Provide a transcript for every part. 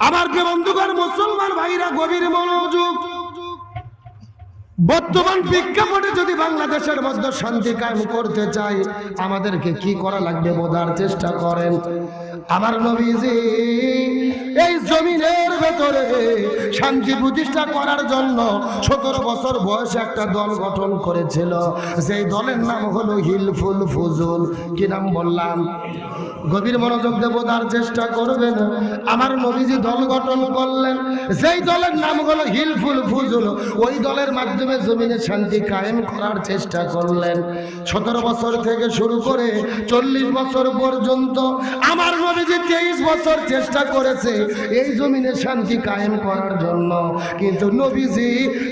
আমার বন্ধুগণ মুসলমান ভাইরা গভীর মনোযোগ বর্তমান প্রেক্ষাপটে যদি বাংলাদেশের মধ্যে শান্তি কায়েম করতে চাই, আমাদেরকে কি করা লাগবে বোঝার চেষ্টা করেন। আমার নবীজি, এই জমিনের ভেতরে শান্তি প্রতিষ্ঠা করার জন্য সতেরো বছর বয়সে একটা দল গঠন করেছিল। সেই দলের নাম হলো হিলফুল ফুজুল। কি নাম বললাম? গভীর মনোযোগ দিয়ে বোঝার চেষ্টা করবেন। আমার নবীজি দল গঠন করলেন। সেই দলের নাম হলো হিলফুল ফুজুল, ওই দলের মাধ্যমে জমিনে শান্তি কায়েম করার চেষ্টা করলেন। সতেরো বছর থেকে শুরু করে চল্লিশ বছর পর্যন্ত আমার নবীজি তেইশ বছর চেষ্টা করেছে এই জমিনে শান্তি কায়েম করার জন্য। কিন্তু নবীজি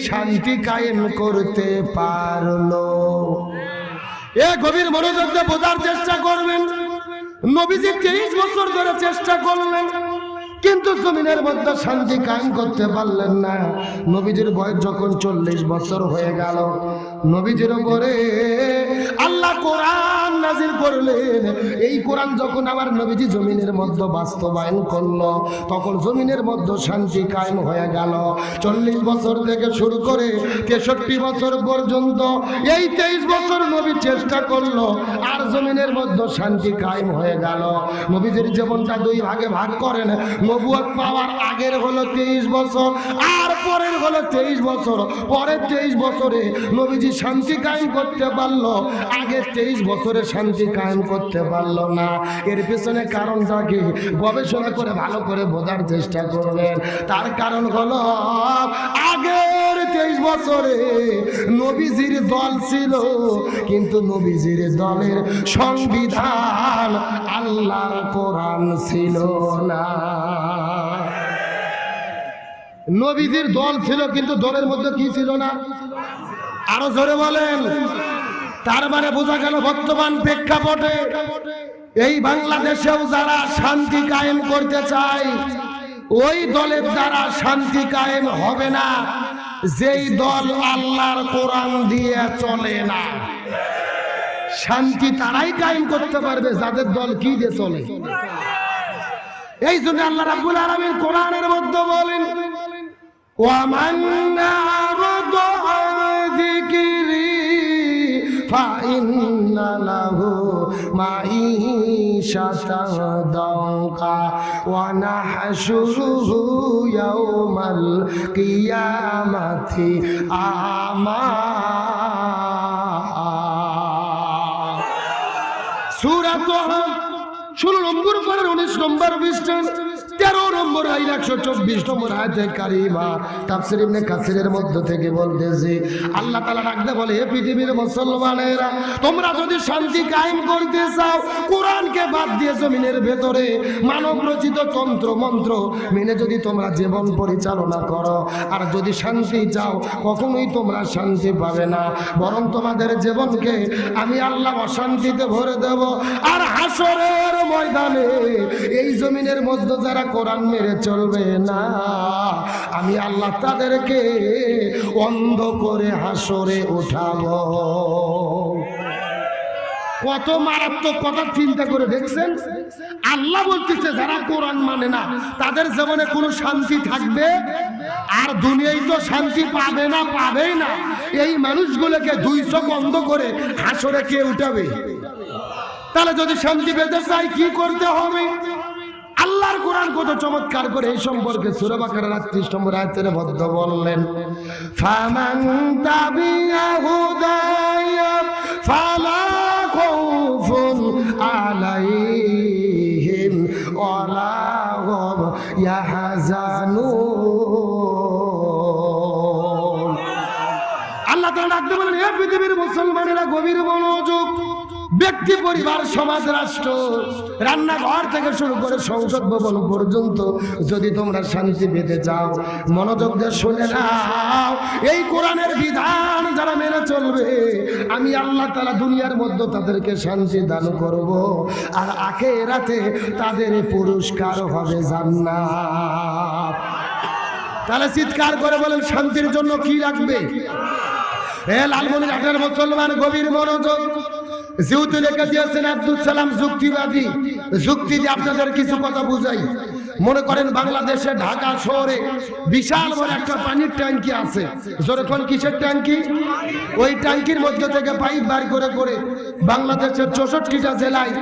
শান্তি কায়েম করতে পারল। এ গভীর মনোযোগ দিয়ে বোঝার চেষ্টা করবেন। নবীজি তেইশ বছর ধরে চেষ্টা করলেন। কিন্তু জমিনের মধ্যে শান্তি কায়েম করতে পারলেন না। নবীজির বয়স যখন চল্লিশ বছর হয়ে গেল নবীজির উপরে আল্লাহ কোরআন নাজির করলেন। এই কোরআন যখন আমার নবীজি জমিনের মধ্যে বাস্তবায়ন করল, তখন জমিনের মধ্যে শান্তি কায়েম হয়ে গেল। চল্লিশ বছর থেকে শুরু করে তেষট্টি বছর পর্যন্ত এই তেইশ বছর নবী চেষ্টা করল, আর জমিনের মধ্যে শান্তি কায়েম হয়ে গেল। নবীজির জীবনটা দুই ভাগে ভাগ করেন। নবুয়ত পাওয়ার আগের হলো তেইশ বছর, আর পরের হলো তেইশ বছর। পরের তেইশ বছরে নবীজি শান্তি কায়েম করতে পারল, আগে তেইশ বছরে শান্তি কায়েম করতে পারল না। এর পেছনে কারণটা কি? গবেষণা করে ভালো করে বোঝার চেষ্টা করবেন। তার কারণ হলো, আগের তেইশ বছরে নবীজির দল ছিল, কিন্তু নবীজির দলের সংবিধান আল্লাহর কোরআন ছিল না। নবীজির দল ছিল, কিন্তু দলের মধ্যে কি ছিল না? আরও জোরে বলেন। তার মানে বোঝা গেল বর্তমান প্রেক্ষাপটে এই বাংলাদেশেও যারা শান্তি কায়েম করতে চায়, ওই দলের দ্বারা শান্তি কায়েম হবে না। যেই দল আল্লাহর কোরআন দিয়ে চলে না। শান্তি তারাই কায়েম করতে পারবে, যাদের দল কি দিয়ে চলে। এই জন্য আল্লাহ রাব্বুল আলামিন কোরআনের মধ্যে বলেন ওয়ামান ফাইন্না লাহু মাঈশাতান দাওকা ওয়া নাহশুরুহু ইয়াওমাল কিয়ামাতি আমা। সূরা তোহা ষোলো নম্বর পরের উনিশ নম্বর তেরো নম্বর আইন একশো চব্বিশ নম্বর আয়তে কারিমা, তাফসির ইবনে কাসিরের মধ্য থেকে বলতেছে। আল্লাহ তাআলা ডাকতে বলে হে পৃথিবীর মুসলমানেরা, তোমরা যদি শান্তি কায়েম করতে চাও, কোরআনকে বাদ দিয়ে জমিনের ভেতরে মানব রচিত তন্ত্র, মন্ত্র মেনে যদি তোমরা জীবন পরিচালনা করো, আর যদি শান্তি চাও, কখনোই তোমরা শান্তি পাবে না। বরং তোমাদের জীবনকে আমি আল্লাহ অশান্তিতে ভরে দেব। আর হাসরের ময়দানে এই জমিনের মধ্যে যারা কোরআন মেরে চলবে না। আমি আল্লাহ তাদেরকে অন্ধ করে হাসরে উঠাবো। কত মারাত্মক কথা চিন্তা করে দেখছেন? আল্লাহ বলতেছে, যারা কোরআন মানে না, তাদের জীবনে কোনো শান্তি থাকবে আর দুনিয়ায় তো শান্তি পাবে না, পাবেই না। এই মানুষগুলোকে দুই চোখ অন্ধ করে হাসরে কে উঠাবে? তাহলে যদি শান্তি পেতে চাই কি করতে হবে? কোরআন কত চমৎকার করে এই সম্পর্কে সূরা বাকারার 38 নম্বর আয়াতের মধ্যে বললেন, ফামান তাবিয়া হুদায়া, ফালা খাউফুন আলাইহিম ওয়ালা হুম আল্লাহ তাআলা ডাকতে বলেন হে পৃথিবীর মুসলমানেরা গভীর মনোযোগ ব্যক্তি, পরিবার, সমাজ, রাষ্ট্র, রান্নাঘর থেকে শুরু করে সংসদ ভবন পর্যন্ত যদি তোমরা শান্তি পেতে চাও, মনোযোগ দিয়ে শুনে নাও। এই কোরআনের বিধান যারা মেনে চলবে, আমি আল্লাহ তালা দুনিয়ার মধ্যে তাদেরকে শান্তি দান করব, আর আখে রাতে তাদের পুরস্কার হবে জান্নাত। তাহলে চিৎকার করে বলেন, শান্তির জন্য কি লাগবে? এ লালমনিরহাটের মুসলমান গভীর মনোযোগ। যেহেতু লেখা দিয়েছেন আব্দুল সালাম যুক্তিবাদী যুক্তি দিয়ে আপনাদের কিছু কথা বুঝাই। মনে করেন বাংলাদেশে ঢাকা শহরে বিশাল বড় একটা পানির ট্যাঙ্কি আছে। যখন কিসের ট্যাঙ্কি? ওই ট্যাঙ্কির মধ্যে থেকে পাইপ বার করে করে বাংলাদেশের চৌষট্টিটা জেলায়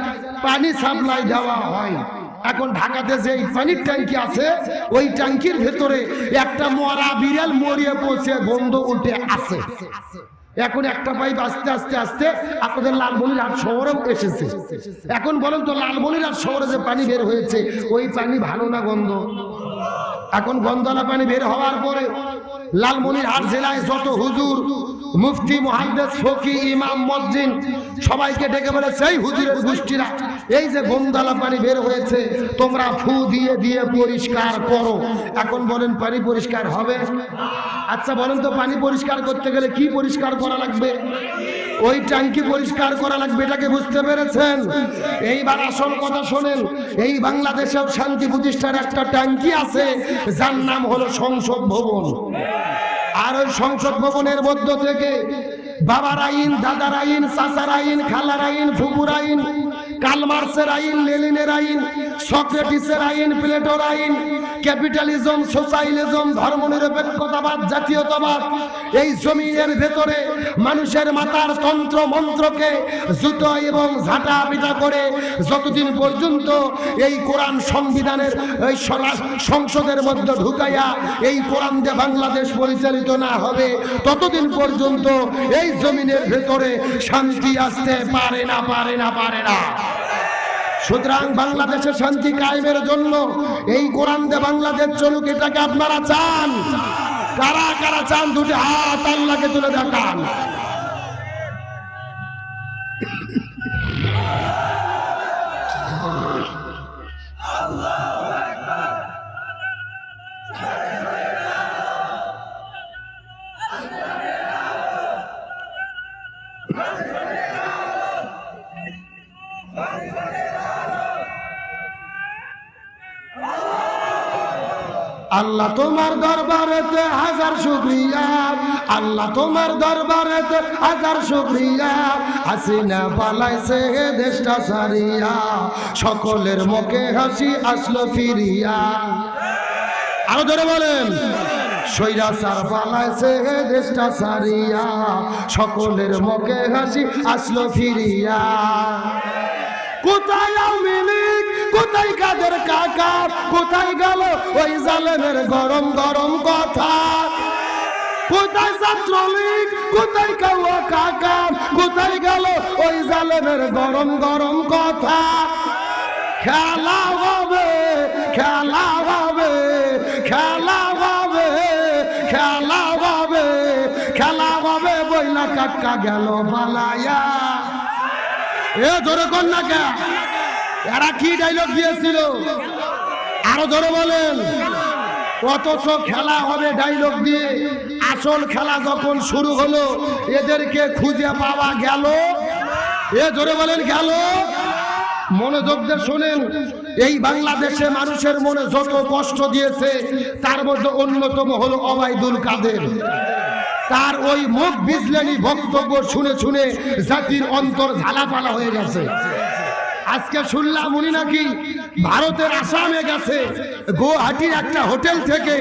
পানি সাপ্লাই দেওয়া হয়। এখন ঢাকাতে যে পানির ট্যাঙ্কি আছে, ওই ট্যাঙ্কির ভেতরে একটা মরা বিড়াল মরিয়ে পৌঁছে গন্ধ উঠে আছে এখন একটা পাইপ আস্তে আস্তে আস্তে আপনাদের লালমনিরহাট শহরেও এসেছে। এখন বলেন তো, লালমনিরহাট শহরে যে পানি বের হয়েছে, ওই পানি ভালো না গন্ধ? এখন গন্ধলা পানি বের হওয়ার পরে লালমনিরহাট জেলায় যত হুজুর মুফতি মহাদ্দেস ফকি ইমাম মসজিদ সবাইকে ডেকে বলে, সেই হুজুরের গোষ্ঠীরা, এই যে গন্দালা পানি বের হয়েছে, তোমরা ফু দিয়ে দিয়ে পরিষ্কার করো। এখন বলেন, পানি পরিষ্কার হবে? আচ্ছা বলেন তো, পানি পরিষ্কার করতে গেলে কি পরিষ্কার করা লাগবে? ওই ট্যাঙ্কি পরিষ্কার করা লাগবে এটাকে বুঝতে পেরেছেন? এইবার আসল কথা শোনেন, এই বাংলাদেশেও শান্তি প্রতিষ্ঠার একটা ট্যাঙ্কি আছে, যার নাম হলো সংসদ ভবন। আর ওই সংসদ ভবনের মধ্য থেকে বাবার আইন, দাদার আইন, চাচার আইন, খালার আইন, ফুপুর আইন কালমার্সের আইন লেলিনের আইন, সক্রেটিসের আইন, প্লেটোর আইন, ক্যাপিটালিজম সোশ্যালিজম ধর্মনিরপেক্ষতাবাদ, জাতীয়তাবাদ, এই জমিনের ভেতরে মানুষের মাতার তন্ত্র, মন্ত্রকে জুতো এবং ঝাঁটা করে যতদিন পর্যন্ত এই কোরআন সংবিধানের, এই সংসদের মধ্যে ঢুকাইয়া এই কোরআন দিয়ে বাংলাদেশ পরিচালিত না হবে, ততদিন পর্যন্ত এই জমিনের ভেতরে শান্তি আসতে পারে না পারে না পারে না। সুতরাং বাংলাদেশের শান্তি কায়েমের জন্য এই কোরআন দে বাংলাদেশ চলুক, এটাকে আপনারা চান। কারা কারা চান, দুটি হাত আল্লাহকে তুলে দেখান। আল্লাহ তোমার দরবারেতে হাজার শুক্রিয়া। আল্লাহ তোমার দরবারেতে হাজার শুক্রিয়া। হাসিনা পালাইছে দেশটা সারিয়া সকলের মুখে হাসি আসলো ফিরিয়া। আরও ধরে বলেন। সৈরা সার পালাইছে দেশটা সারিয়া সকলের মুখে হাসি আসলো ফিরিয়া। কোথায় লীগ কোথায় কাদের কাকা কোথায় গেল ওই জালেমের গরম গরম কথা? কোথায় ছাত্রলীগ কোথায় কাউয়া কাকা কোথায় গেল ওই জালেমের গরম গরম কথা? খেলা হবে খেলা হবে খেলা হবে খেলা হবে খেলা হবে বইলা কাকা গেল পালায়া এ ধরে না কে? এরা কি ডাইলগ দিয়েছিল? আরও ধরে বলেন। অথচ খেলা হবে ডাইলগ দিয়ে। আসল খেলা যখন শুরু হলো, এদেরকে খুঁজে পাওয়া গেল। এ ধরে বলেন, গেল। মনোযোগ দিয়ে শোনেন। এই বাংলাদেশে মানুষের মনে যত কষ্ট দিয়েছে, তার মধ্যে অন্যতম হলো অবাইদুল কাদের। তার ওই মুখ বিজলানি বক্তব্য শুনে শুনে জাতির অন্তর ঝালাপালা হয়ে গেছে। আজকে শুনলাম উনি নাকি ভারতের আসামে গেছে। গুয়াহাটির একটা হোটেল থেকে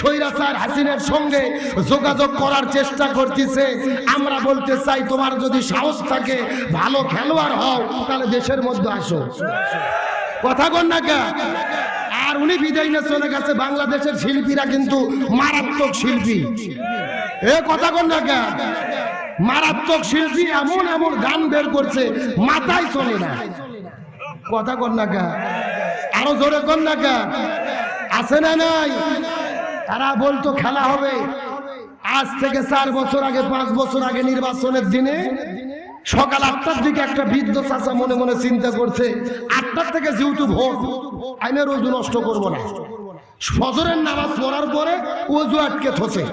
সৈরাচার হাসিনের সঙ্গে যোগাযোগ করার চেষ্টা করতেছে। আমরা বলতে চাই, তোমার যদি সাহস থাকে, ভালো খেলোয়াড় হও, তাহলে দেশের মধ্যে আসো। কথা কন না কে আর উনি বিদায় নিয়ে চলে গেছে, বাংলাদেশের শিল্পীরা কিন্তু মারাত্মক শিল্পী। এ কথা কন না কে মারাত্মক শিল্পী, এমন এমন গান বের করছে, মাথায় চলে না। কথা কর না কে? আরও জোরে কর না কে? আছে না নাই? তারা বলতো খেলা হবে। আজ থেকে চার বছর আগে, পাঁচ বছর আগে নির্বাচনের দিনে সকাল আটটার দিকে একটা বৃদ্ধ চাচা মনে মনে চিন্তা করছে, আটটার থেকে যেহেতু ভোট আমি রোজ নষ্ট করব না। ফজরের নামাজ পড়ার পরে অজু আটকে থসে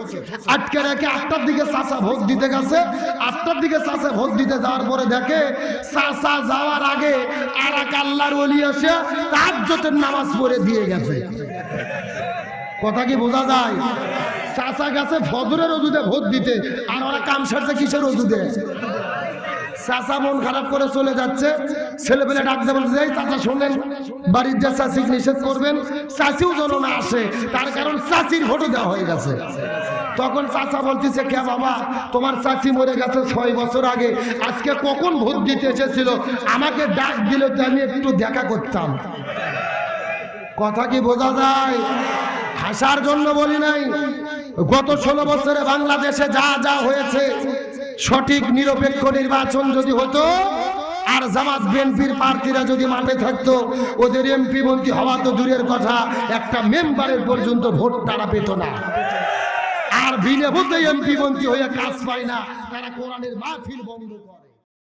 আটকে রেখে আটটার দিকে চাচা ভোট দিতে গেছে। আটটার দিকে চাচা ভোট দিতে যাওয়ার পরে দেখে চাচা যাওয়ার আগে আর এক আল্লাহর অলি এসে তার জোটের নামাজ পড়ে দিয়ে গেছে। কথা কি বোঝা যায়? চাচা গেছে ফজরের অজুতে ভোট দিতে, আর ওরা কাম সারছে কিসের অজুতে চাচা মন খারাপ করে চলে যাচ্ছে। ছেলে ছেলেপেলে ডাকতে বলতে এই চাচা শোনেন, বাড়ির যে চাষি নিষেধ করবেন চাষিও যেন না আসে, তার কারণ চাষির ভোটও দেওয়া হয়ে গেছে। তখন চাচা বলতেছে, কে বাবা, তোমার চাচি মরে গেছে ছয় বছর আগে, আজকে কখন ভোট দিতে এসেছিল? আমাকে ডাক দিলে তো আমি একটু দেখা করতাম। কথা কি বোঝা যায়? হাসার জন্য বলি নাই। গত ষোলো বছরে বাংলাদেশে যা যা হয়েছে সঠিক নিরপেক্ষ নির্বাচন যদি হতো, আর জামাত বিএনপির প্রার্থীরা যদি মাঠে থাকতো, ওদের এমপি মন্ত্রী হওয়া তো দূরের কথা, একটা মেম্বারের পর্যন্ত ভোট তারা পেত না। আর বিনে ভোটে এমপি মন্ত্রী হয়ে কাজ পায় না, তারা কোরআনের মাহফিল বন্ধ করে।